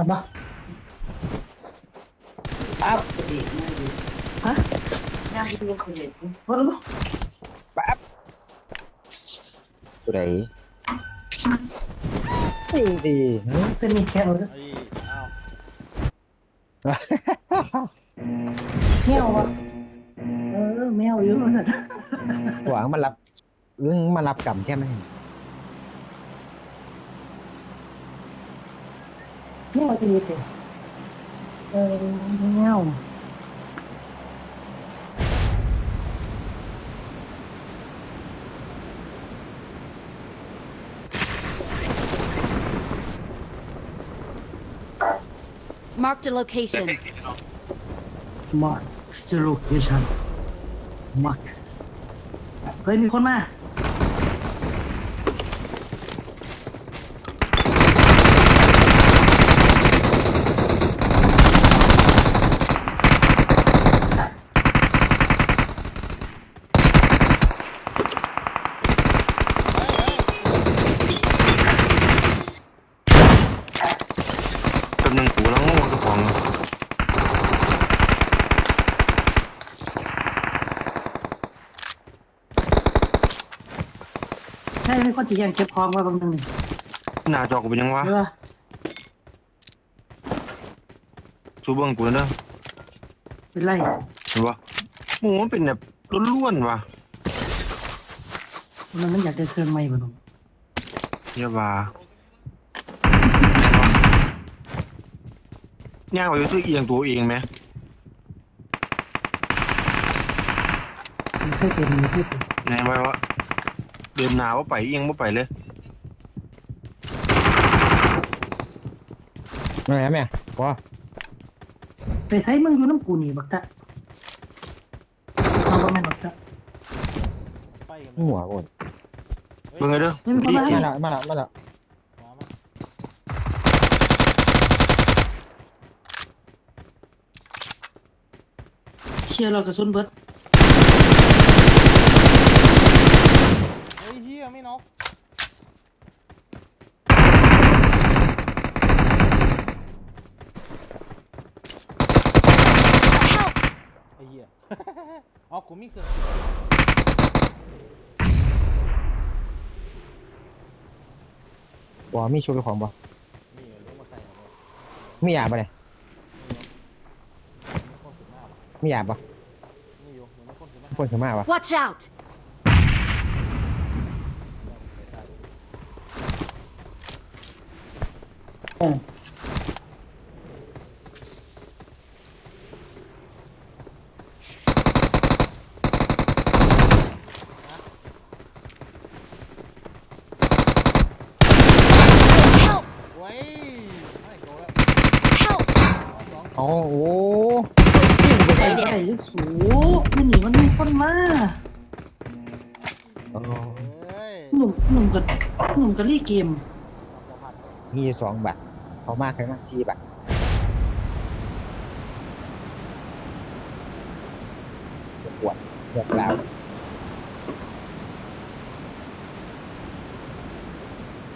ห็นปะปั๊บฮะย่างที่ยังเคยเห็นว่าแล้วปะปั๊บตัวไหนดีดีหึเป็นมีแค่เลยไอ้อ้าวแมววะเออแมวเยอะเลยหวังมารับเรื่องมารับกรรมใช่ไหม แมวจะมีเต็มเออแมว Marked a location. มาสเตอร์โลเคชั่นมักเฮ้ยมีคนมา จำหนึ่งกูแล้วงงเจ้าของ ใช่มีคนจีแยงเก็บของไว้บางนึงนี่หน้าจอกูเป็นยังวะใช่ปะชูเบิ้งกูแล้วเนอะเป็นไรเห็นปะโอ้โหมันเป็นแบบล้วนๆว่ะมันมันอยากได้เครื่องใหม่บ่หนุ่มเยาว่าย่างไปซื้อเอียงตัวเองไหมมันเคยเป็นมีที่เป็นไหนไว้วะ เดินหนาวว่าไปเอียงว่าไปเลยไม่ไหมแม่พอไปใช้มึงอยู่น้ำกูนี่บักตะเอาบ่แม่นบักตะไปกันหัวโอนเบิ่งไงเด้อไม่มีคนมามาละมาละมาละหัวมันเชียร์เรากระสุนเบิด ฮ้ยเฮียไม่น็อกไอ้เหี้ย อ๋อกูมีเครื่องบ่มีชุดของบ่นี่เรียกว่าใส่เอาไปมียาบ่เนี่ยมีคนขึ้นมาว่ะมียาบ่นี่อยู่มันมีคนขึ้นมาพ่นขึ้นมาวะ Watch out! ใส่ เออไว้ไม่โกแล้ว Help! สองอ๋อโอ้ไปได้ยังสูอยู่นี่มันมีคนมาโอ้เอ้ยหนุ่มหนุ่มกับหนุ่มกับลี่เกมตัวพัดมีสองบัตร เขามากใครมากสี่บัตรปวดปวดแล้ว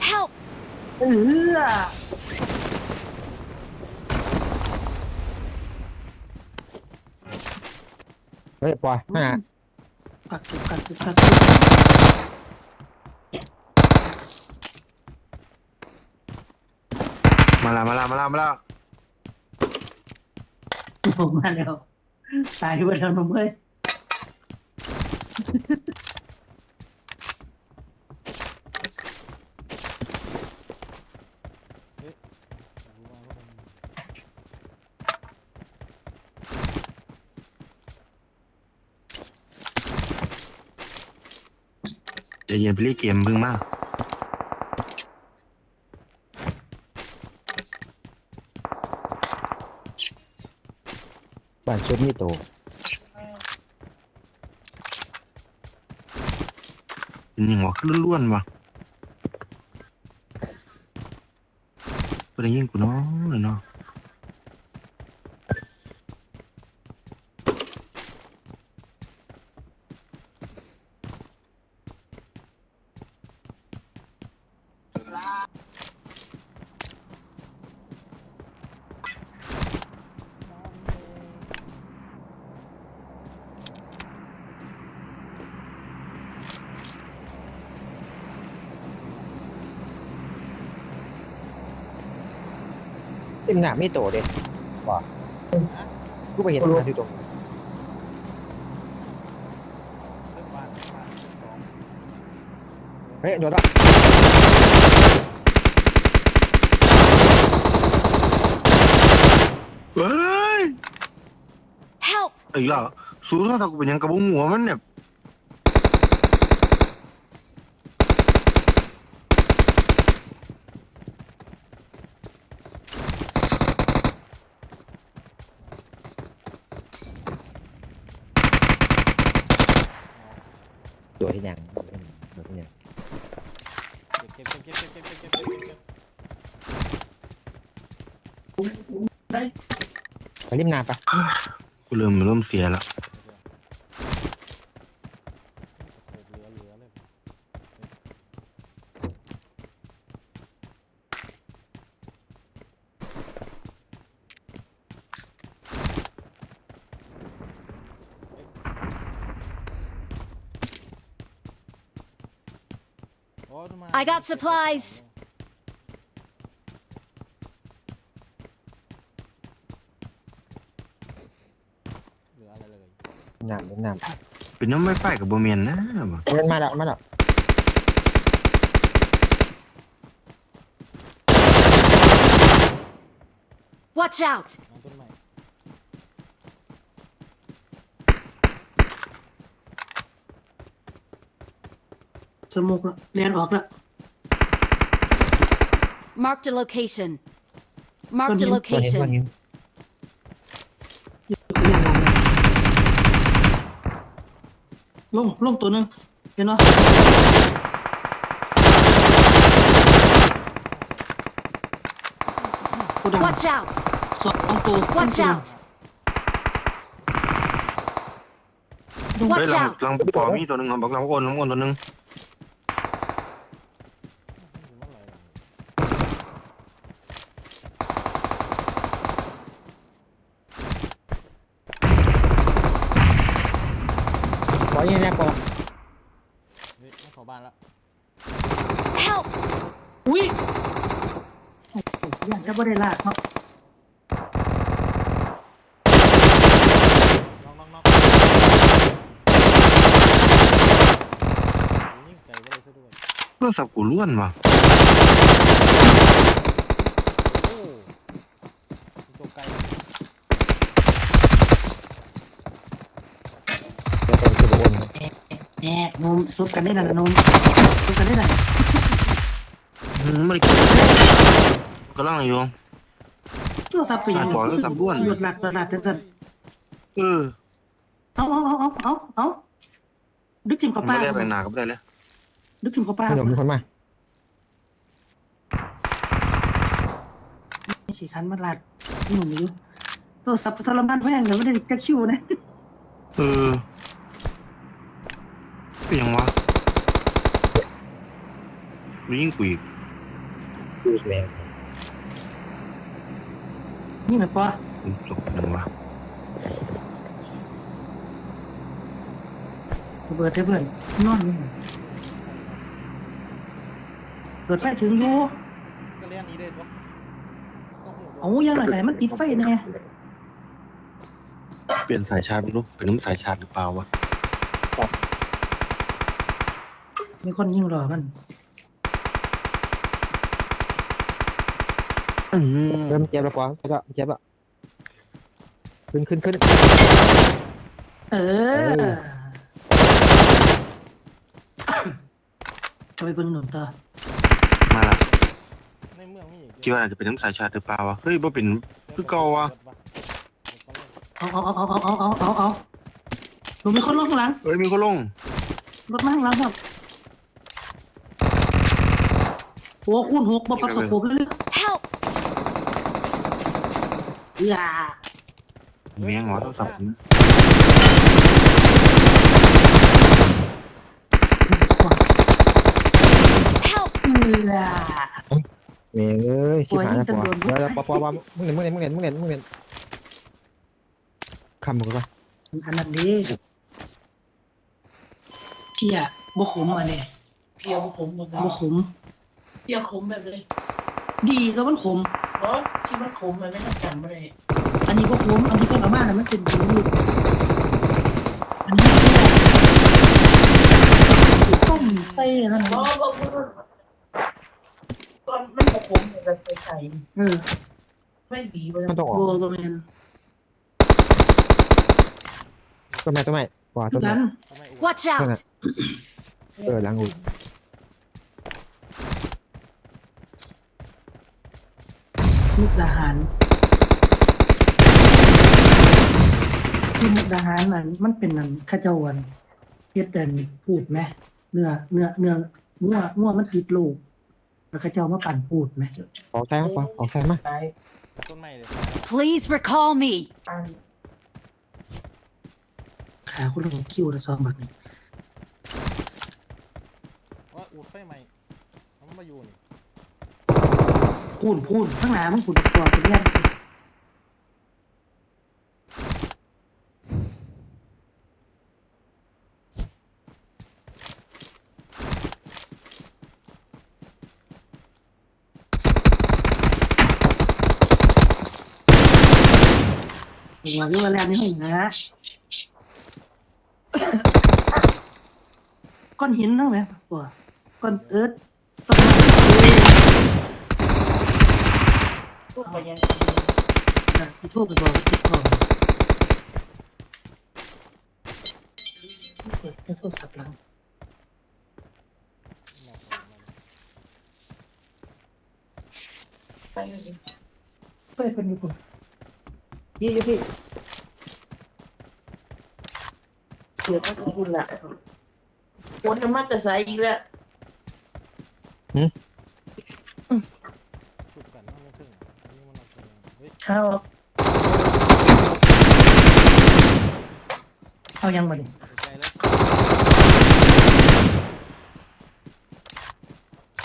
Help! เออเฮ้ยปล่อยห้ากักตุกกักตุกกัก มาละมาละมาละมาละตุกมาแล้วตายไปแล้วหนุ่มเอ้ยรู้ว่ามันใจเย็นไปเล่นเกมเพิ่งมาก บ้านชุดมีโตเป็นยังวะคือล้วนๆวะเป็นยิงกูเนาะเลยเนาะ เป็นหนาไม่โตเด้ว่ากูไปเห็นหนาที่ตรงเรื่องบ้านบ้านสองเฮ้ยโดนละเฮ้ย Help! อีกแล้วสู้เท่าตากูเป็นหยังกระบุงหัวมันเนี่ย ตัวที่ยังตัวที่ยังเก็บเก็บเก็บเก็บเก็บเก็บเก็บเก็บเก็บไปริมนาปะกูเริ่มเริ่มเสียแล้ว I got supplies. Watch out! สมุกละเรียนออกละ Marked a location. Marked a ตัวนี้ตัวเห็นตัว location. เห็นลงลงตัวหนึงเห็นเนาะกูดัง Watch out! สองตัว Watch out! เฮ้ย Watch หลัง out! หลังปอมีตัวหนึงครับบอกหลังโอนหลังโอนตัวหนึง มันอะไรล่ะ ปล่อยยังไงปล่อย เฮ้ยมันเข้าบ้านแล้ว Help! อุ้ยโอ้โหยังจะ ไม่ได้ลากเนาะน้องน้องน้องยิ่งไกลก็เลยซะด้วย โทรศัพท์กูล้วนว่ะโอ้ตัวไกลเดี๋ยวตัวจะโอนแหน่นมซุบกันได้หน่ะนมซุบกันได้หน่ะอืมไม่ได้กิน กำลังอยู่ โทรศัพท์ไปยังอะขอโทรศัพท์บ้วน หยุดหลักหยุดหลักจังสันเออเอาเอาเอาเอาเอาเอาดึกทิมมัเข้านป้าไม่ได้ไปหนาก็ไม่ได้เลยดึกทิมเข้าป้าขนมมีคนมาสี่คันมาลัดหนุ่มอยู่โทรศัพท์ทรมานแพงเลยไม่ได้จะคิวนะเออเป็นยังวะหรือยิ่งกูอีกดูแรง นี่แหละปะกูจบเป็นยังวะเบิดได้เพื่อนนอนอยู่เปิดไฟถึงอยู่ก็เลี้ยงนี้ได้ตัวก็หูเอายังไงไหนมันติดไฟแน่เปลี่ยนสายชาร์จไม่รู้เป็นน้ำสายชาร์จหรือเปล่าวะมีคนยิงรอมัน อืมเริ่มเจ็บแล้วปล่อยก็เจ็บแล้วขึ้นขึ้นขึ้น เออเออ จะไปเบิ่งหนุนต่อมาละในเมืองมีอีกคิดว่าอาจจะเป็นน้ำสายชาร์จหรือเปล่าวะเฮ้ยบ่เป็น คือเก่าวะ เอาเอาเอาเอาเอาเอาเอาเอาหนูมีคนลงข้างหลังเอ้ยมีคนลงรถมาข้างหลังครับโอ้คูณหกบ่ปักสกุบเลย Help! อย่าเมียงหัวโทรศัพท์ผม Help! อย่าเมงเอ้ยชิบหายแล้วปล่อยโอ้ยเดี๋ยวเดี๋ยวปล่อยปล่อยปล่อยมึงเห็นมึงเห็นมึงเห็นมึงเห็นมึงเห็นคำมึงก็อันนั้นดีเพียบ่ขมอันนี้เพียวขมแบบบ่ขมเพียวขมแบบเลย ดีก็มันขม บเพราะที่มันขมมันไม่ต้องจำอะไรอันนี้ก็คุ้มอันนี้ก็เอามาแล้วมันเป็นคุ้มอยู่อันนี้ก็ต้มไส้แล้วเพราะนะว่าพูดตอนมันขมมันจะใส่ใส่เออไม่บีบเลยมันต้องออกโบตัวแมนต้นไม้ต้นไม้กว่าต้นกัไม้นทำไมอ้วน Watch out! เออหลังอู มุกดาหารที่มุกดาหารนั่นมันเป็นนั่นข้าเจ้าวันเฮ็ดเดินพูดไหมเนื้อเนื้อเนื้องัวงัวมันติดลูกแล้วข้าเจ้ามาปั่นพูดไหมออกซ้ายมากกว่าออกซ้ายมาตายต้นไม้เลย Please recall me. อันขาคุณลงคิวละซองแบบนี้ ว่าอูดไฟไหมมันมาอยู่นี่ พูดพูดข้างหน้ามันพูดตัวเป็นยันหัวที่ว่าแรกนี่ห้นะก้อนหินนั่งไหมตัวก้อนเอิร์ธต้นไม้ พวกไปยังอะที่โทรไปบอกติดต่อเปิดโทรศัพท์หลังไปยังเปิดเป็นอยู่คุณยี่ยี่พี่เดี๋ยวก็ขอบคุณละคนจะมาแต่ใส่อีกแล้วชุบกันมันไม่ขึ้นอันนี้มันเอาไป เฮ้ยเช้าเอายังมาดิใจแล้ว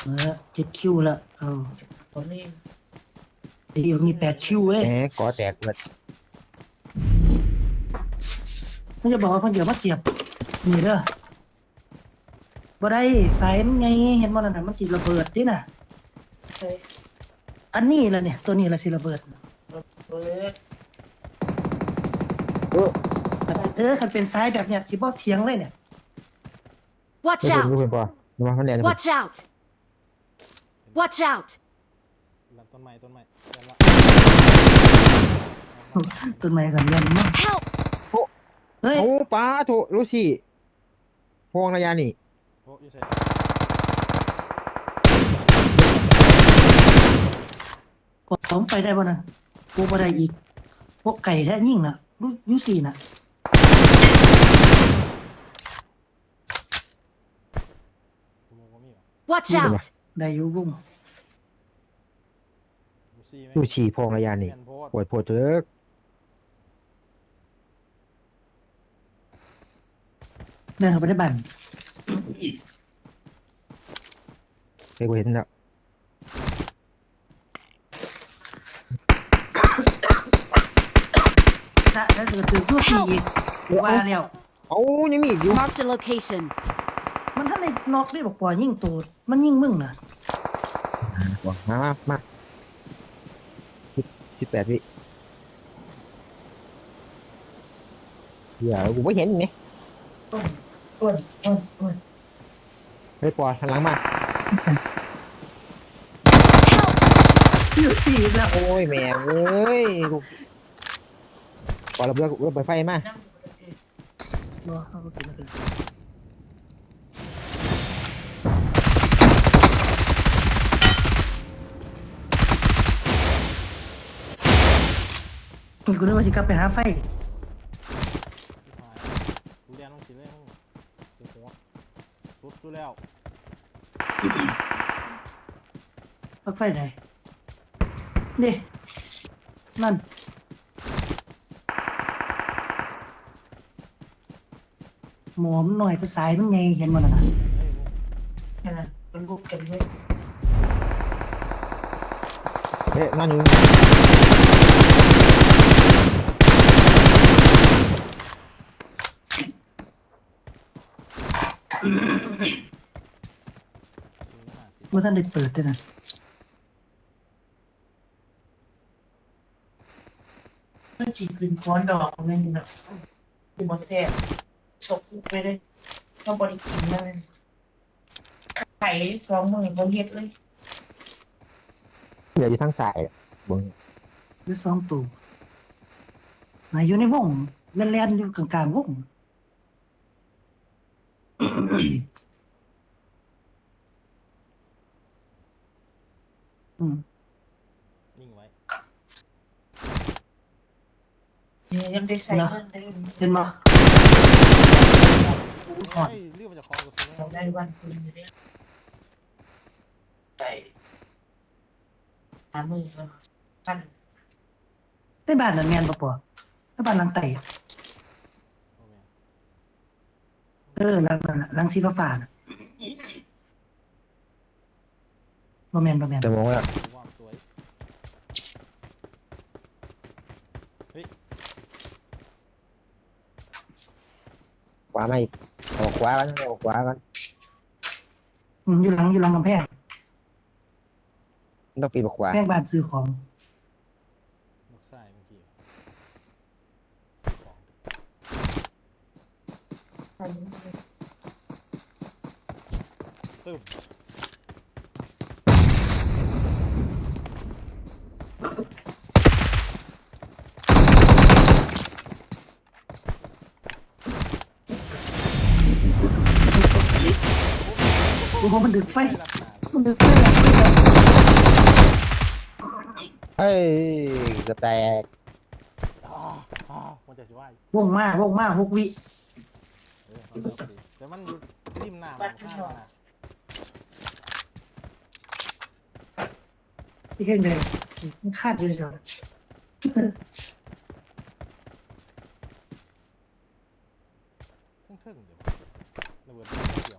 เออเจ็ดคิวละเอาตอนนี้เดี๋ยวมีแปดคิวเว้ยแหมก่อแตกเบิดมันจะบอกว่าเพิ่นเดี๋ยวมาเสียบนี่เด้อบ่ได้สายมันไงเห็นบ่นั่นน่ะมันสิระเบิดดิน่ะใส่อันนี้ล่ะเนี่ยตัวนี้ล่ะสิระเบิด เบิดเออเออคันเป็นสายแบบเนี้ยสิบ่เถียงเลยเนี่ย Watch ไม่เป็นไม่ out! เป็นปอระวังมันแหลม Watch out! Watch out! หลังต้นไม้ต้นไม้ยันละต้นไม้สัญญาณมั้ง Help! เฮ้ย โอ้ป้าโถรู้สิพวงระยะนี่โอ้ยใส่กดสองไปได้บ่น่ะ กูบ่ได้อีก พวกไก่แท้ยิ่งน่ะรู้อยูสี่น่ะ กูมองว่ามีเหรอ Watch Mira. out! ได้อยู่บุ้งดูซี่ไหมรู้ฉี่พวงระยะนี่แม่นโพดปวดปวดเถอะเดินเข้าไปได้บันเคยกูเห็นแล้ว นะแล้วเกิดตื่นตัวสี่อีกว่าแล้วเอ้ายังมีอีกอยู่ Marked a location. มันท่านในนอกได้บอกปล่อยยิ่งตูดมันยิ่งมึงน่ะมามามาสิบแปดวิเดี๋ยวกูไม่เห็นไงอ้วนอ้วนอ้วนเฮ้ยปอหันหลังมา อยู่สี่อีกแล้วโอ้ยแม่งเอ้ยกู ปอระเบิดระเบิดไฟมานั่งอยู่บนเตียงรอเอาไปกินกันกูนึกว่าสิกลับไปหาไฟชิบหายกูเรียนต้องสิเลยมึงโอ้โหสุดดูแล้วปลั๊กไฟไหนนี่นั่น มอมหน่อยจะสายมันไงเห็นมันน่ะเฮ้ยมึงนั่นน่ะเป็นพวกกันไว้เฮ้ยนั่นอยู่ซื้อมาห้าสิบเมื่อท่านได้เปิดด้วยนะจีคืนค้อนดอกนั่นนะกูบอแซ่ บตกไปเลยเขาบริกินเลยไข่สองมือเขาเฮ็ดเลยเหลืออยู่ทั้งสายเบิ่งหรือสองตัวมาอยู่ในวงแล่นๆอยู่กลางๆวงอืมนิ่งไว้เนี่ยยังได้ใส่เงินได้เห็นบ่ เฮ้ยรีบมาจากคอกูซื้อเราได้วันคืนอยู่เนี่ยใส่หามือกันกันในบ้านนั่นแม่นบ่ปอในบ้านหลังไต่อะเออหลังนั่นน่ะหลังสีฟ้าๆน่ะบ่แม่นบ่แม่นจะมองว่าว่างสวยขวาไม่ ออกขวากันออกขวากันอืมอยู่หลังอยู่หลังกำแพงต้องปีนออกขวาแพงบ้านซื้อของลูกไส้เมื่อกี้ของใส่ตึ้ม อ้มันดึกไฟมันดึกไฟเฮ้ยกระแตกอ๋ออ๋อมันจะช่วยวงมากว่งมากหกวิเออมันจะดีแต่มันอยู่ริมน้ำมันข้างมันนะที่เห็นเลยมันคาดอยู่เฉยเพิ่งเพิ่งเดี๋ยวระเบิดเดียว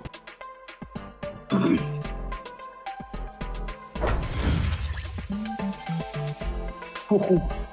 ดีดี